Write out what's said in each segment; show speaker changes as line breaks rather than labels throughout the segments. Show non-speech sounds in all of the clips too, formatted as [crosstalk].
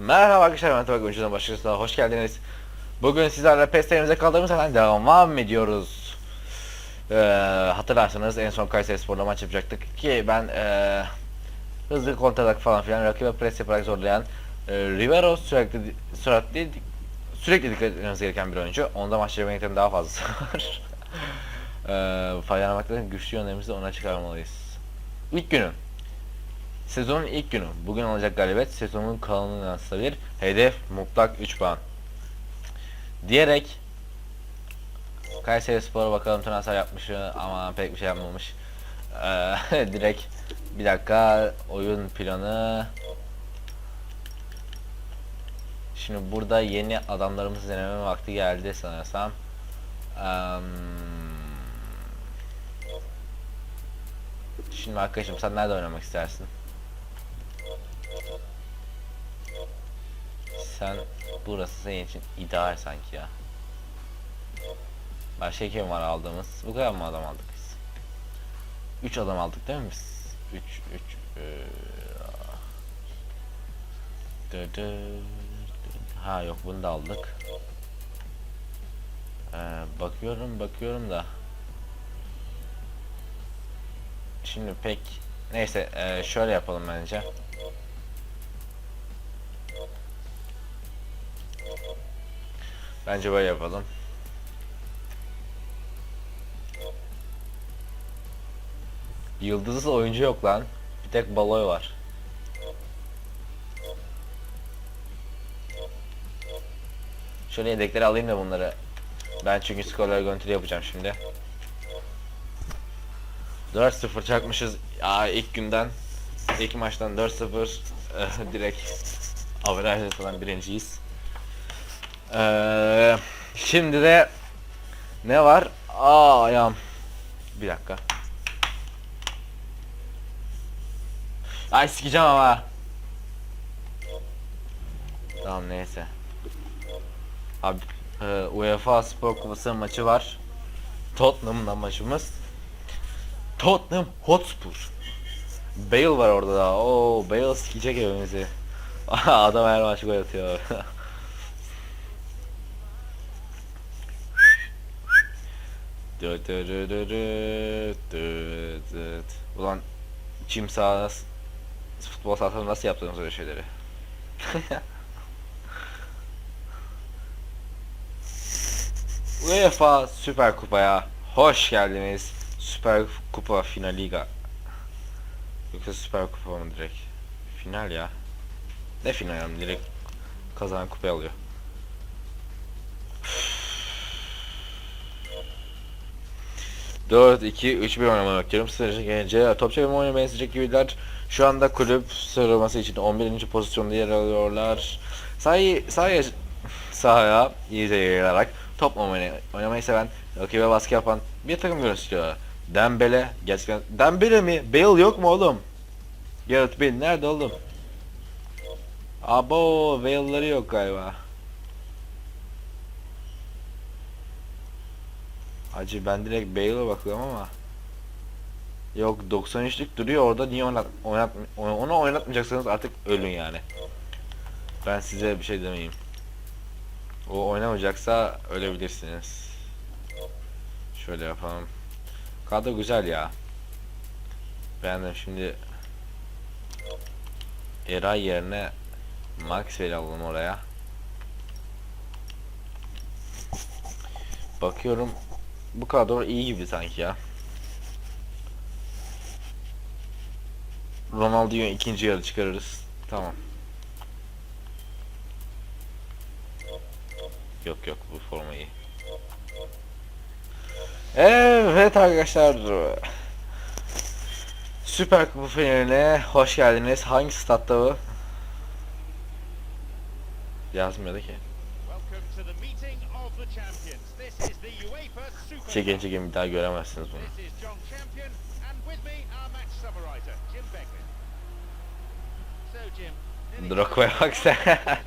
Merhaba arkadaşlar ben Tabak Oyuncu'dan başlıyorsunuz. Hoş geldiniz. Bugün sizlerle PES'lerimize kaldığımız yerden devam ediyoruz. Ee, hatırlarsanız en son Kayseri Spor'la maç yapacaktık ki ben ee, hızlı kontratak falan filan rakibe pres yaparak zorlayan ee, Rivero sürekli sürekli sürekli dikkat etmemiz gereken bir oyuncu. Onda maç yeteneklerin daha fazlası [laughs] var. ee, Fayanamakların güçlü yönlerimizi ona çıkarmalıyız. İlk günü. Sezonun ilk günü. Bugün alacak galibiyet sezonun kalanını yansıtabilir. Hedef mutlak 3 puan. Diyerek Kayseri Spor'a bakalım transfer yapmış mı ama pek bir şey yapmamış. Ee, [laughs] direkt bir dakika oyun planı. Şimdi burada yeni adamlarımızı deneme vakti geldi sanırsam. Eee, Şimdi arkadaşım sen nerede oynamak istersin? Sen burası senin için ideal sanki ya. Başka kim var aldığımız? Bu kadar mı adam aldık biz? 3 adam aldık değil mi biz? 3 3 Ha yok bunu da aldık. Ee, bakıyorum bakıyorum da. Şimdi pek neyse ee, şöyle yapalım bence. Bence böyle yapalım. Yıldızsız oyuncu yok lan. Bir tek Baloy var. Şöyle yedekleri alayım da bunları. Ben çünkü skorları görüntülü yapacağım şimdi. 4-0 çakmışız. Ya ilk günden ilk maçtan 4-0 eh, direkt averajla falan birinciyiz. Ee, şimdi de ne var? Aa ayağım. Bir dakika. Ay sikeceğim ama. Tamam neyse. Abi e, UEFA Spor Kupası maçı var. Tottenham'la maçımız. Tottenham Hotspur. Bale var orada da. Oo Bale sikecek evimizi. [laughs] Adam her maç gol atıyor. [laughs] Ulan çim sahada futbol sahasında nasıl yaptınız öyle şeyleri? [laughs] UEFA Süper Kupa'ya hoş geldiniz. Süper Kupa Finaliga. Yoksa Süper Kupa mı direkt? Final ya. Ne final yani direkt kazanan kupayı alıyor. Dört, iki, üç bir oynamak bekliyorum. Sıracı gelince top çevirme oynamayı isteyecek gibiler. Şu anda kulüp sıralaması için 11. pozisyonda yer alıyorlar. Sahayı, sahaya, sahaya iyice yayılarak top oynamayı, oynamayı seven, rakibe baskı yapan bir takım gösteriyor. Dembele, gerçekten Dembele mi? Bale yok mu oğlum? Gareth Bale nerede oğlum? Abo, Bale'ları yok galiba. Hacı ben direkt Bale'a bakıyorum ama Yok 93'lük duruyor orada niye oynat, oynat onu oynatmayacaksanız artık ölün yani. Ben size bir şey demeyeyim. O oynamayacaksa ölebilirsiniz. Şöyle yapalım. Kadro güzel ya. Beğendim şimdi Eray yerine Maxwell alalım oraya. Bakıyorum bu kadro iyi gibi sanki ya. Ronaldinho ikinci yarı çıkarırız. Tamam. Yok yok bu forma iyi. Evet arkadaşlar. Süper Kupa finaline hoş geldiniz. Hangi statta bu? Yazmıyordu ki. Çekin çekin bir daha göremezsiniz bunu. Drogba'ya bak sen. [laughs]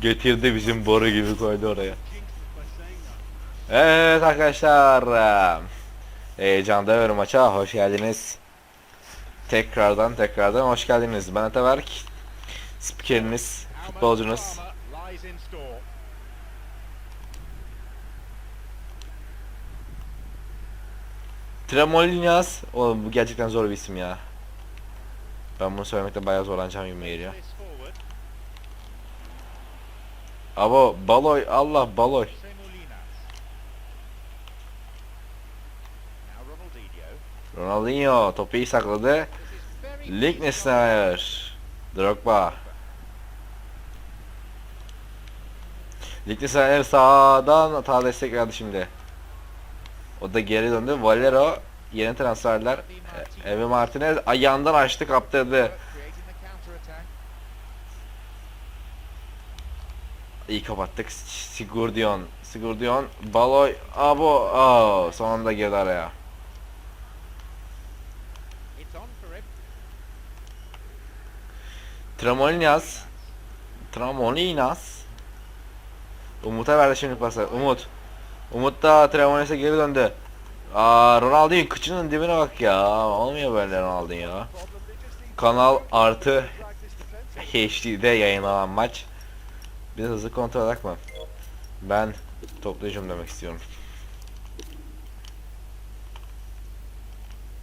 Getirdi bizim boru gibi koydu oraya. Evet arkadaşlar. Heyecan devir maça hoş geldiniz. Tekrardan tekrardan hoş geldiniz. Ben Ataberk. spikeriniz, futbolcunuz.
Drama lies in store?
Tremolinas. Oğlum bu gerçekten zor bir isim ya. Ben bunu söylemekte bayağı zorlanacağım gibi geliyor. Abo Baloy Allah Baloy.
Ronaldinho.
Topu iyi sakladı.
Very
Liechtenstein. Drogba. Liechtenstein sağdan hata destek verdi şimdi. O da geri döndü. Valero yeni transferler. E, Evi Martinez ayağından açtı kaptırdı. İyi kapattık. Sigurdion. Sigurdion. Baloy. Abo. Oh, sonunda girdi araya. Tramolinas. Tramolinas. Umut'a verdi şimdi pası. Umut. Umut da Tramolinas'a geri döndü. Aa Ronaldinho kıçının dibine bak ya. Olmuyor böyle Ronaldinho. Kanal artı HD'de yayınlanan maç. Bir hızlı kontrol etme. Ben toplayıcım demek istiyorum.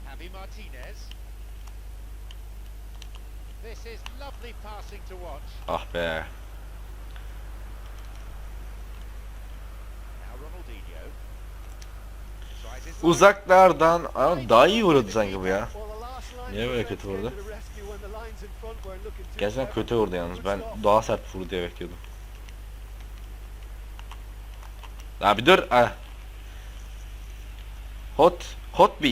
Javi Martinez. This is lovely passing to watch.
Ah be.
Now Ronaldinho. Tries his
Uzaklardan Aa, daha iyi vurdu sanki bu ya. Niye böyle kötü vurdu? Gerçekten kötü vurdu yalnız. Ben daha sert vurdu diye bekliyordum. Abi dur. Ah. Hot. Hot B.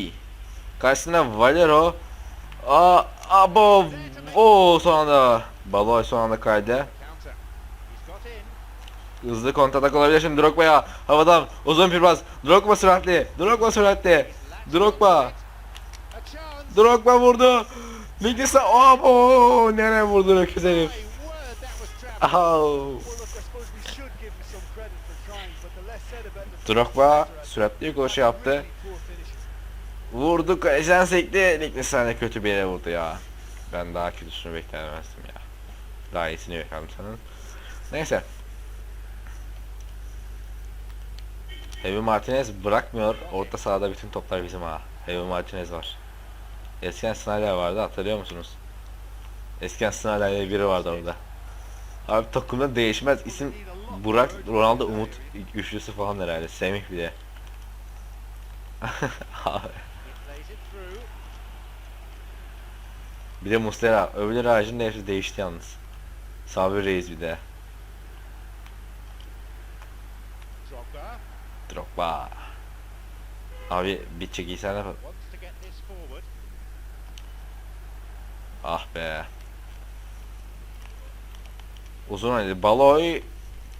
Karşısında Valero. Aa, abo. O son anda. Baloy son anda kaydı. Hızlı kontratak olabilir şimdi Drogba'ya. Havadan uzun bir pas. Drogba süratli. Drogba süratli. Drogba. Drogba vurdu. Ligdisa. Abo. Nereye vurdu öküz herif? Oh. Drogba süratli bir koşu yaptı. Vurdu kaleciden sekti. Liechtenstein'e kötü bir yere vurdu ya. Ben daha kötüsünü beklemezdim ya. Daha iyisini beklerdim sanırım. Neyse. Heavy Martinez bırakmıyor. Orta sahada bütün toplar bizim ha. Heavy Martinez var. Eskiden Snyder vardı hatırlıyor musunuz? Eskiden Snyder diye biri vardı orada. Abi takımda değişmez isim Burak, Ronaldo, Umut üçlüsü falan herhalde. Semih bir de. [laughs] Bir de Muslera. Öbürleri haricinde hepsi değişti yalnız. Sabri Reis bir de.
Drogba
Drogba. Abi bir çekilsene. Ah be. Uzun oynadı. Baloy.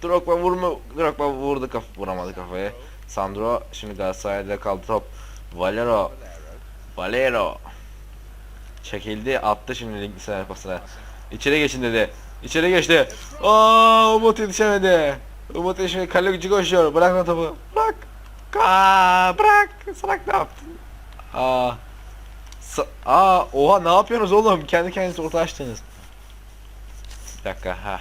Drogba vurma. Drogba vurdu kaf vuramadı kafaya. Sandro şimdi Galatasaray'da kaldı top. Valero.
Valero.
Çekildi attı şimdi Linklis'e pasına. İçeri geçin dedi. İçeri geçti. Aa Umut yetişemedi. Umut yetişemedi. Kaleci koşuyor. Bırak lan topu. Bırak. Aa, bırak. Salak ne yaptın? Aa. Sa- Aa oha ne yapıyorsunuz oğlum? Kendi kendinize orta açtınız. Bir dakika ha.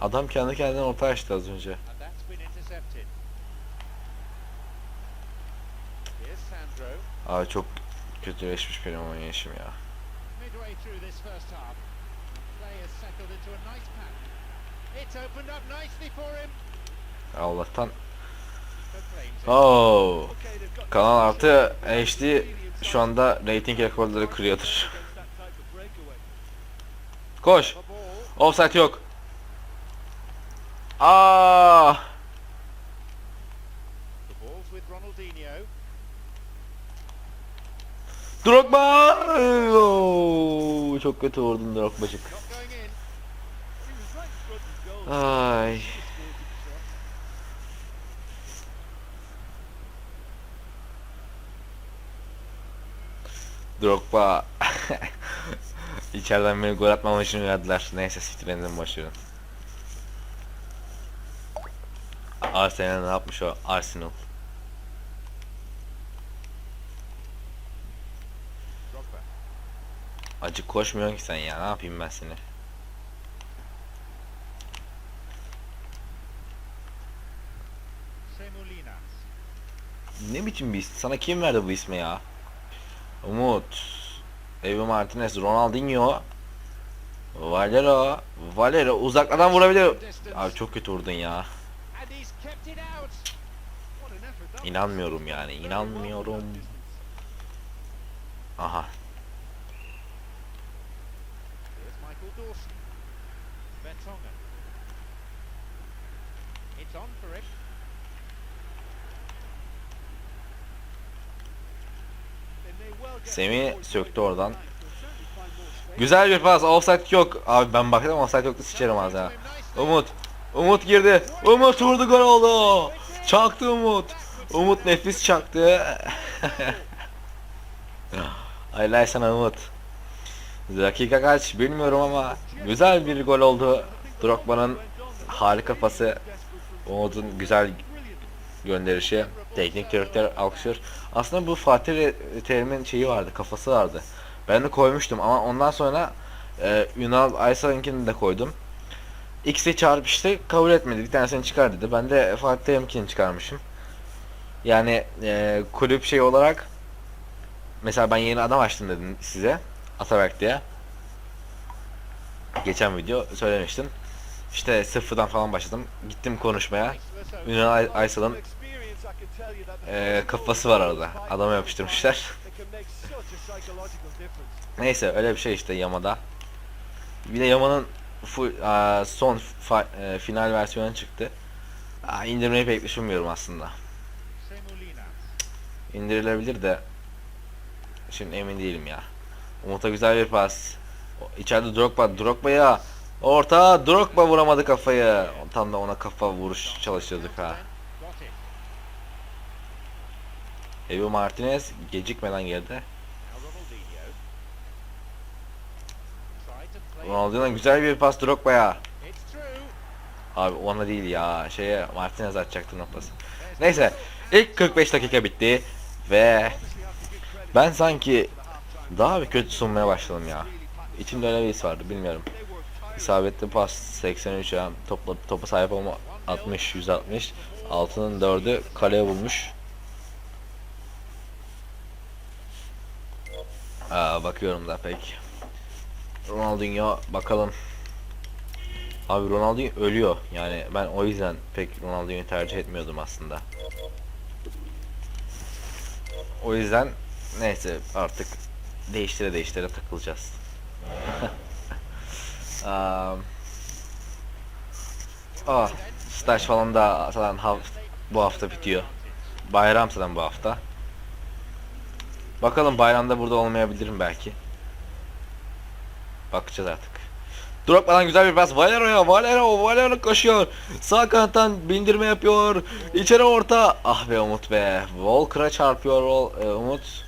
Adam kendi kendine orta açtı az önce. Abi çok kötüleşmiş benim oynayışım ya. Allah'tan. Oh. Kanal artı HD şu anda rating rekorları kırıyordur. Koş. Offside yok. Aa!
Ronaldinho.
Drogba! Oo, çok kötü vurdun Drogba'cık. Ay. Drogba. [laughs] İçeriden beni gol atmam için uyardılar. Neyse siktirendim başlıyorum. Arsenal ne yapmış o? Arsenal. Acık koşmuyorsun ki sen ya. Ne yapayım ben seni? Ne biçim bir isim? Sana kim verdi bu ismi ya? Umut. Evi Martinez, Ronaldinho. Valero. Valero uzaklardan vurabilir. Abi çok kötü vurdun ya.
İt
İnanmıyorum yani. inanmıyorum. Aha.
It's on for him.
Forward
söktü oradan. Güzel bir pas. Offside yok. Abi ben baktım offside yoktu sıçarım az ya. Umut. Umut girdi. Umut vurdu gol oldu. Çaktı Umut. Umut nefis çaktı. [laughs] Hayırlı sana Umut. Dakika kaç bilmiyorum ama güzel bir gol oldu. Drogba'nın harika pası. Umut'un güzel gönderişi. Teknik direktör alkışlıyor. Aslında bu Fatih Terim'in şeyi vardı, kafası vardı. Ben de koymuştum ama ondan sonra e, Ünal Aysal'ınkini de koydum. X'i çarpıştı, kabul etmedi. Bir tanesini çıkar dedi. Ben de Fatih Terim'inkini çıkarmışım. Yani e, kulüp şey olarak mesela ben yeni adam açtım dedim size. Ataberk diye. Geçen video söylemiştim. İşte sıfırdan falan başladım. Gittim konuşmaya. Ünal Ay- Aysal'ın e, kafası var arada. Adama yapıştırmışlar. Neyse öyle bir şey işte Yama'da. Bir de Yama'nın full, aa, son fa- e, final versiyonu çıktı. Aa, indirmeyi pek düşünmüyorum aslında. İndirilebilir de şimdi emin değilim ya. Umut'a güzel bir pas. İçeride Drogba, Drogba'ya orta Drogba vuramadı kafayı. Tam da ona kafa vuruş çalıştırdık ha.
Got it.
Evi Martinez gecikmeden geldi. Ronaldinho'dan güzel bir pas Drogba'ya. Abi ona değil ya. Şeye Martinez atacaktı noktası. Neyse. ilk 45 dakika bitti ve ben sanki daha bir kötü sunmaya başladım ya. İçimde öyle bir his vardı bilmiyorum. İsabetli pas 83 ya. Topla, topa sahip olma 60 160. Altının 4'ü kaleye bulmuş. Aa, bakıyorum da pek. Ronaldinho bakalım. Abi Ronaldinho ölüyor. Yani ben o yüzden pek Ronaldinho'yu tercih etmiyordum aslında. O yüzden neyse artık değiştire değiştire takılacağız. [laughs] Am, ah, staj falan da zaten bu hafta bitiyor. Bayram zaten bu hafta. Bakalım bayramda burada olmayabilirim belki. Bakacağız artık. Drogba'dan güzel bir pas. Valero'ya. Valero. Valero koşuyor. Sağ kanattan bindirme yapıyor. İçeri orta. Ah be Umut be. Walker'a çarpıyor e, Umut.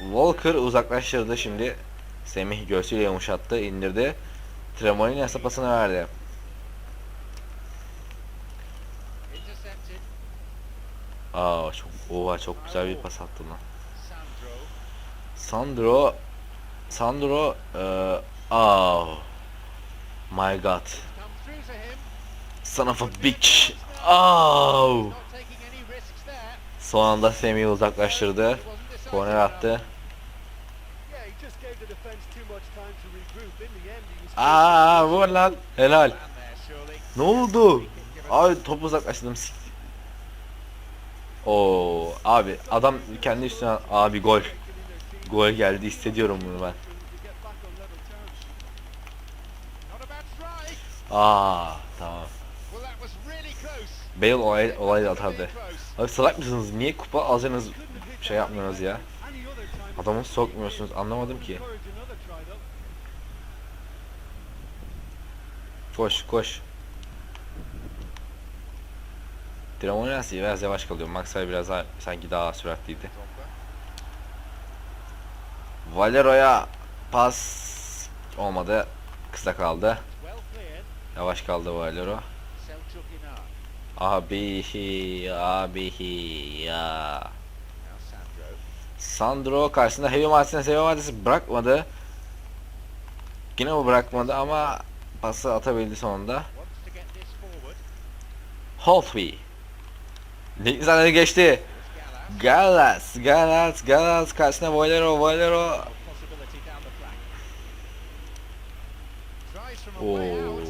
Walker uzaklaştırdı şimdi. Semih göğsüyle yumuşattı. indirdi. Tremolini pasını verdi. Aa çok oha çok güzel bir pas attı lan.
Sandro.
Sandro eee oh my god. Son of a bitch. Oh. Son anda Semih'i uzaklaştırdı. Korner attı. Aa vur lan. Helal. Ne oldu? Abi topu uzaklaştırdım. Oo abi adam kendi üstüne abi gol gol geldi hissediyorum bunu ben aa tamam. Bale olay olay da atardı. Abi salak mısınız? Niye kupa alacaksınız şey yapmıyorsunuz ya? Adamı sokmuyorsunuz anlamadım ki. Koş koş. Dramonasi biraz yavaş kalıyor. Maxwell biraz daha sanki daha süratliydi. Valero'ya pas olmadı. Kısa kaldı. Yavaş kaldı Valero. Abihi abihi ya.
Sandro.
Karşısında Heavy Martinez Heavy Martinez bırakmadı. Yine o bırakmadı ama pası atabildi sonunda. Holtby. Linksan'ı geçti. Galas, Galas, Galas karşısına Valero, Valero. Oo.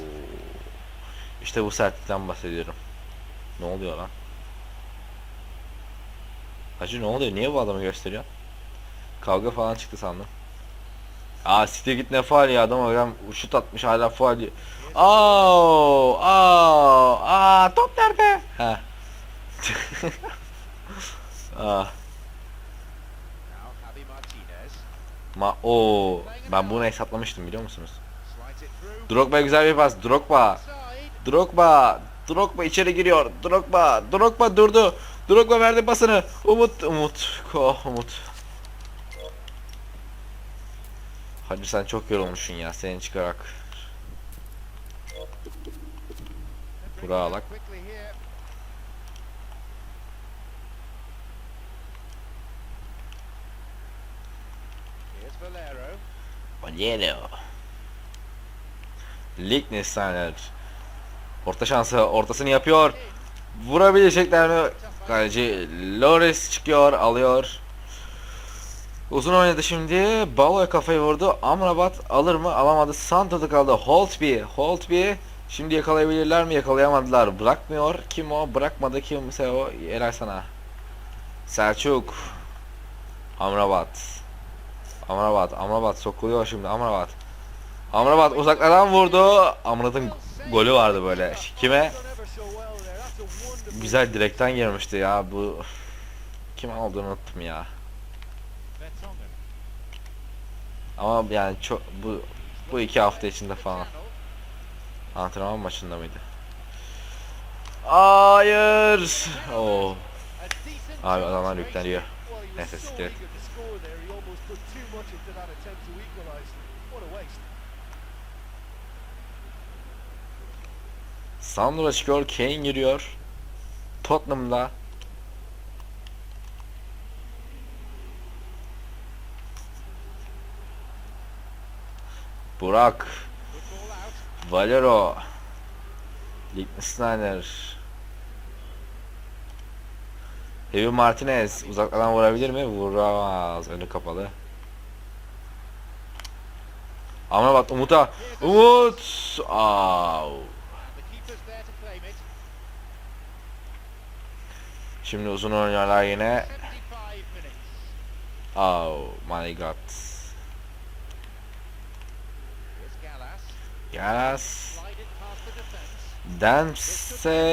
İşte bu sertlikten bahsediyorum. Ne oluyor lan? Hacı ne oluyor? Niye bu adamı gösteriyor? Kavga falan çıktı sandım. Aa siktir git ne faal ya adam adam şut atmış hala faal diyor. Aa, aa, aa top nerede? Ha. [laughs]
Martinez.
ma o ben bunu hesaplamıştım biliyor musunuz? Drogba güzel bir pas. Drogba. Drogba. Drogba içeri giriyor. Drogba. Drogba durdu. Drogba verdi pasını. Umut. Umut. Oh, Umut. Hacı sen çok yorulmuşsun ya. Seni çıkarak. Burak'ı alak.
Valero.
Valero. Liechtensteiner. Orta şansı. Ortasını yapıyor. Vurabilecekler mi? Kaleci Loris çıkıyor. Alıyor. Uzun oynadı şimdi. Balo'ya kafayı vurdu. Amrabat alır mı? Alamadı. Santo'da kaldı. Holtby. Holtby. Şimdi yakalayabilirler mi? Yakalayamadılar. Bırakmıyor. Kim o? Bırakmadı. Kimse o? Eray sana. Selçuk. Amrabat. Amrabat. Amrabat sokuluyor şimdi. Amrabat. Amrabat uzaklardan vurdu. Amrabat'ın golü vardı böyle. Kime? Güzel direkten girmişti ya bu. Kim olduğunu unuttum ya. Ama yani çok bu bu iki hafta içinde falan. Antrenman maçında mıydı? Hayır. Oo. Abi adamlar yükleniyor. Neyse, siktir
much into that attempt to equalise. What a waste.
Sandro çıkıyor, Kane giriyor. Tottenham'da. Burak. Valero, Liechtensteiner. Heavy Martinez uzaklardan vurabilir mi? Vuramaz. Önü kapalı. Ama bak Umut'a. Umut! Au. Şimdi uzun oynuyorlar yine.
75 minutes.
Oh my god. Yes. Dempsey.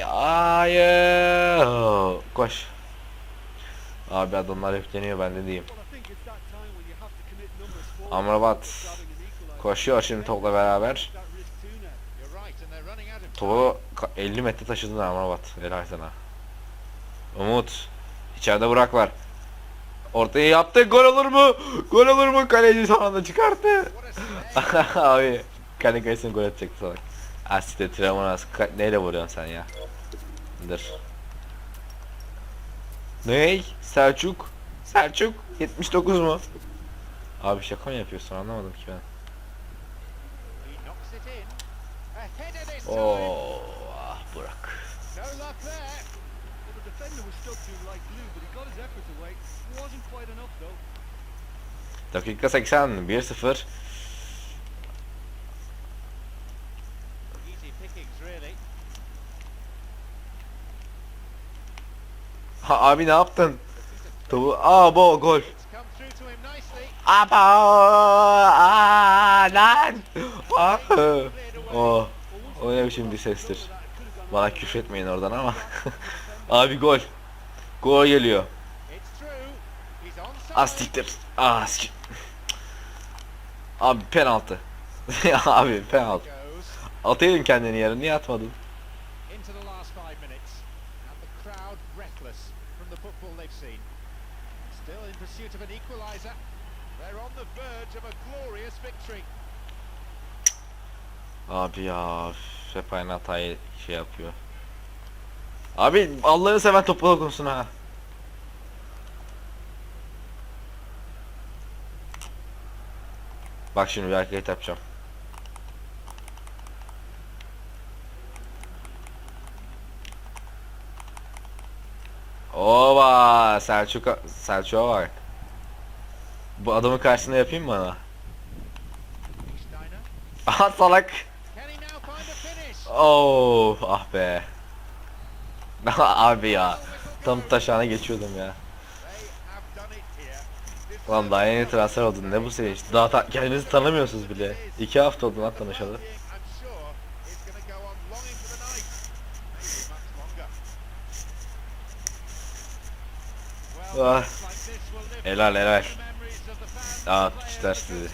Hayır. Koş. Abi adamlar yükleniyor ben de diyeyim. Amrabat koşuyor şimdi topla beraber. Topu ka- 50 metre taşıdın Amrabat. Helal sana. Umut. İçeride Burak var. Ortayı yaptı. Gol olur mu? Gol olur mu? Kaleci son anda çıkarttı. [laughs] Abi kendi kalesine gol atacaktı salak. Asite Tremonas neyle vuruyorsun sen ya? Dur. Ney? Selçuk? Selçuk 79 mu? Abi şaka mı yapıyorsun anlamadım ki ben. Oo, ah Burak. Dakika 80 1-0.
Easy pickings, really.
Ha abi ne yaptın? Topu aa bu gol.
It's come through to him
Aba aa lan. Ah. Oh. O ne biçim bir sestir. Bana küfretmeyin oradan ama. [laughs] abi gol. Gol geliyor. Astiktir. Ah, sik- Abi penaltı. [laughs] abi penaltı. Ataydın kendini yarın niye atmadın?
Still in pursuit of an equaliser.
Abi ya hep aynı hatayı şey yapıyor. Abi Allah'ını seven topu dokunsun ha. Bak şimdi bir hareket yapacağım. Ova Selçuk Selçuk'a bak. Bu adamın karşısında yapayım mı ona? Aha salak. Oh ah be. [laughs] Abi ya. Tam taşağına geçiyordum ya. Lan daha yeni transfer oldun ne bu sevinç. Daha ta- kendinizi tanımıyorsunuz bile. İki hafta oldu lan tanışalı. Ah. Helal helal. Piçler
the
sizi.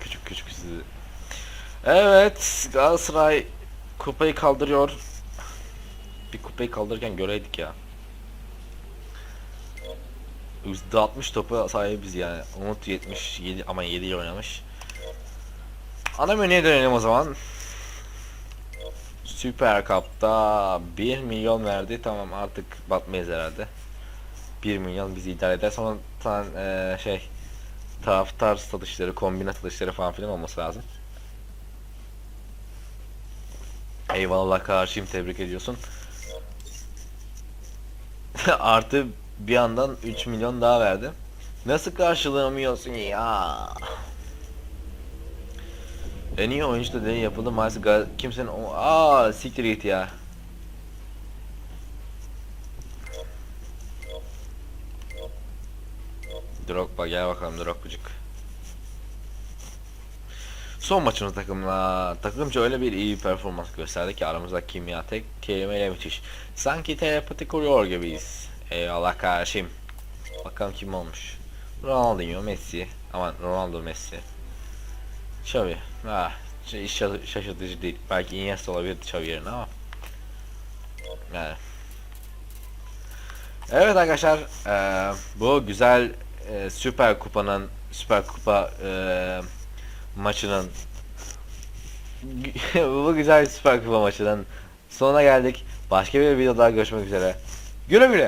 Küçük küçük sizi. Evet Galatasaray kupayı kaldırıyor. Bir kupayı kaldırırken göreydik ya. %60 topu sahibiz yani. Umut 77 ama 7 ile oynamış. Ana menüye dönelim o zaman. Süper Cup'ta 1 milyon verdi. Tamam artık batmayız herhalde. 1 milyon bizi idare eder. Sonra eee, şey taraftar satışları, kombine satışları falan filan olması lazım. Eyvallah karşıyım tebrik ediyorsun. [laughs] Artı bir yandan 3 milyon daha verdi. Nasıl karşılamıyorsun ya? En iyi oyuncu da yapıldı maalesef kimsenin aa siktir git ya. Drogba gel bakalım Drogbacık. Son maçımız takımla takımca öyle bir iyi performans gösterdi ki aramızda kimya tek kelimeyle müthiş. Sanki telepati kuruyor gibiyiz. Eyvallah kardeşim. Bakalım kim olmuş. Ronaldinho, Messi. Aman Ronaldo, Messi. Xavi. Ah, şey, şa- şaşırtıcı değil. Belki Iniesta olabilirdi Xavi yerine ama. Yani. Evet arkadaşlar, eee, bu güzel eee, Süper Kupa'nın Süper Kupa eee, maçının [laughs] bu güzel Süper Kupa maçının sonuna geldik. Başka bir videoda görüşmek üzere. Güle güle.